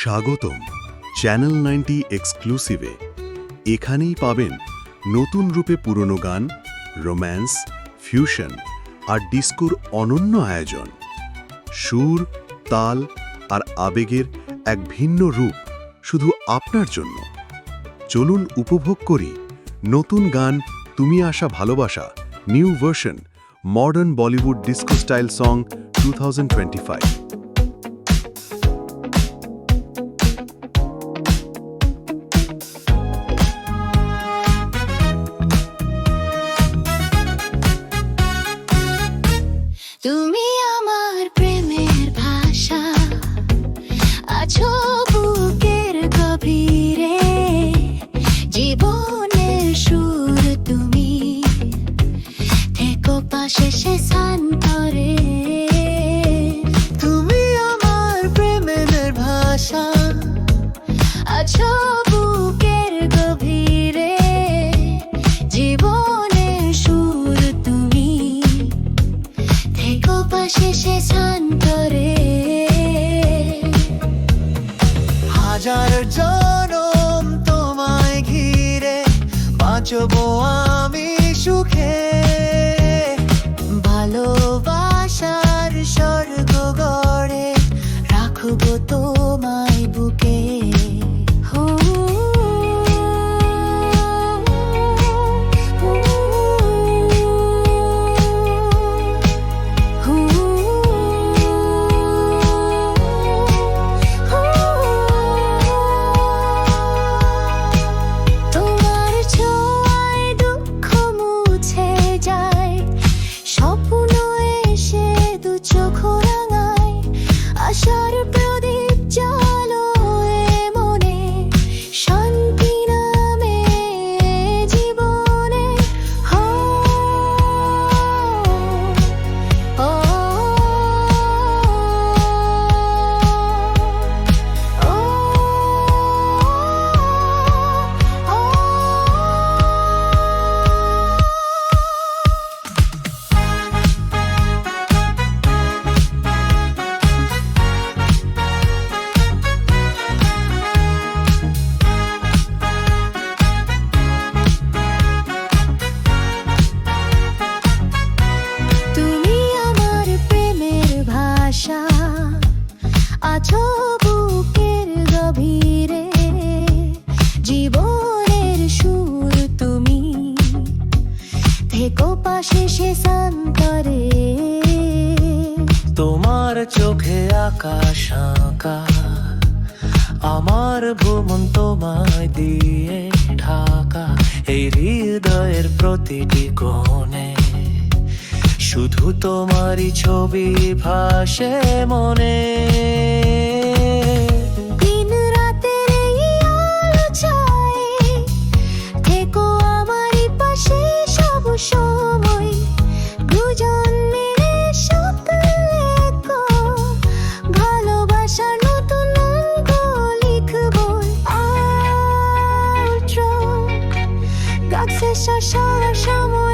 স্বাগতম channel ninety এক্সক্লুসিভে। এখানেই পাবেন নতুন রূপে পুরনো গান, রোম্যান্স, ফিউশন আর ডিস্কোর অনন্য আয়োজন। সুর, তাল আর আবেগের এক ভিন্ন রূপ শুধু আপনার জন্য। চলুন উপভোগ করি নতুন গান তুমি আসা ভালোবাসা, new version, modern Bollywood disco style song to তুমি আমার প্রেমের ভাষা আছো বুকের গভীরে জীবনের বাঁচবো আমি সুখে। ভালোবাসার স্বর্গ গড়ে রাখব তোমায় বুকের গভীরে, জীবনের সুর তুমি। থেকো সে শান্তরে। তোমার চোখে আকাশ, আঁকা। আমার ভুমন তোমায় দিয়ে ঢাকা। এই হৃদয়ের প্রতিটি কোণে শুধু তোমারই ছবি ভাসে মনে। 我俩相望。